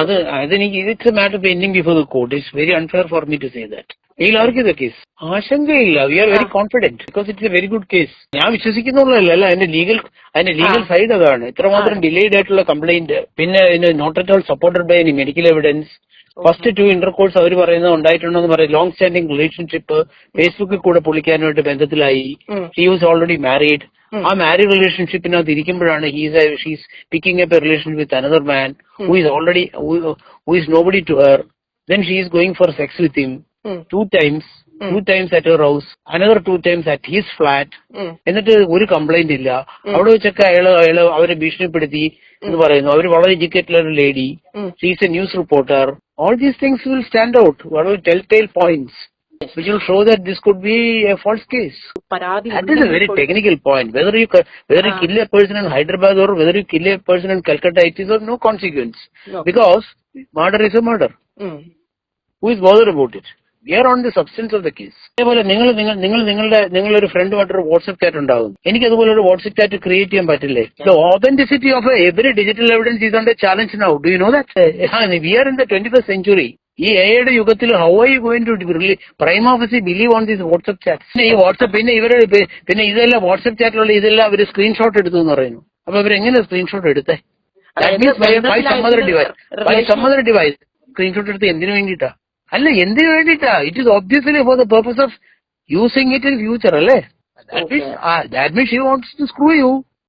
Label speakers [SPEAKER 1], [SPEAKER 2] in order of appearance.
[SPEAKER 1] അത് അതെനിക്ക് it's matter pending before the court it's very unfair for me to say that ആർക്കും ഇത് case ആശങ്കയില്ല. We are very confident because it's a very good case ഞാൻ വിശ്വസിക്കുന്നുള്ളതല്ല. അല്ല അതിന്റെ legal അതിന്റെ ലീഗൽ സൈഡ് അതാണ്. ഇത്രമാത്രം ഡിലേഡ് ആയിട്ടുള്ള കംപ്ലൈന്റ് പിന്നെ not at all supported by any medical evidence first to intercourse അവർ പറയുന്നത് ഉണ്ടായിട്ടുണ്ടെന്ന് പറയും. ലോങ് സ്റ്റാൻഡിംഗ് റിലേഷൻഷിപ്പ് ഫേസ്ബുക്കിൽ കൂടെ പൊളിക്കാനായിട്ട് ബന്ധത്തിലായി. ഹി വാസ് ഓൾറെഡി മാരീഡ് ആ മാരീഡ് റിലേഷൻഷിപ്പിനകത്ത് ഇരിക്കുമ്പോഴാണ് he's she's picking up a relation with another man who is already who is nobody to her then she is going for sex
[SPEAKER 2] with
[SPEAKER 1] him. Two times two times at her house another two times at he's
[SPEAKER 2] flat.
[SPEAKER 1] എന്നിട്ട് ഒരു complaint ഇല്ല. അവിടെ വെച്ചൊക്കെ അയാൾ അയാൾ അവരെ ഭീഷണിപ്പെടുത്തി എന്ന് പറയുന്നു. അവർ വളരെ എഡ്യൂക്കേറ്റഡ് ഒരു
[SPEAKER 2] lady.
[SPEAKER 1] She's a news reporter all these things will stand out വളരെ telltale points which will show that this could be a false case.
[SPEAKER 2] പരാതി
[SPEAKER 1] That is a very
[SPEAKER 2] ഉണ്ടെങ്കിൽ
[SPEAKER 1] technical point. Whether you cu- whether you kill a person in Hyderabad or whether you kill a person in Calcutta, it is of no consequence
[SPEAKER 2] No.
[SPEAKER 1] because murder is a murder.
[SPEAKER 2] ഉം.
[SPEAKER 1] Who is bothered about it? We are on the substance of the case. അതേപോലെ നിങ്ങൾ നിങ്ങൾ നിങ്ങൾ നിങ്ങളുടെ നിങ്ങളൊരു ഫ്രണ്ടുമായിട്ടൊരു WhatsApp chat ഉണ്ടാകും എനിക്ക് അതുപോലെ ഒരു വാട്സ്ആപ്പ് ചാറ്റ് ക്രിയേറ്റ് ചെയ്യാൻ പറ്റില്ലേ the authenticity of every digital evidence is on challenge now do you know that we are in the twenty first century ഈ എയുടെ യുഗത്തിൽ how are you going to prima facie believe on this WhatsApp chat ഈ WhatsApp പിന്നെ ഇവർ പിന്നെ ഇതെല്ലാം WhatsApp ചാറ്റിലുള്ള ഇതെല്ലാം അവർ screenshot എടുത്തു എന്ന് പറയുന്നു. അപ്പൊ ഇവരെങ്ങനെ സ്ക്രീൻഷോട്ട് എടുത്തേ? Device device. സ്ക്രീൻഷോട്ട് എടുത്ത് എന്തിനു വേണ്ടിട്ടാ അല്ല എന്തിനു വേണ്ടിട്ടാ it is obviously for the purpose of using it in future അല്ലേ? That means you wants to screw you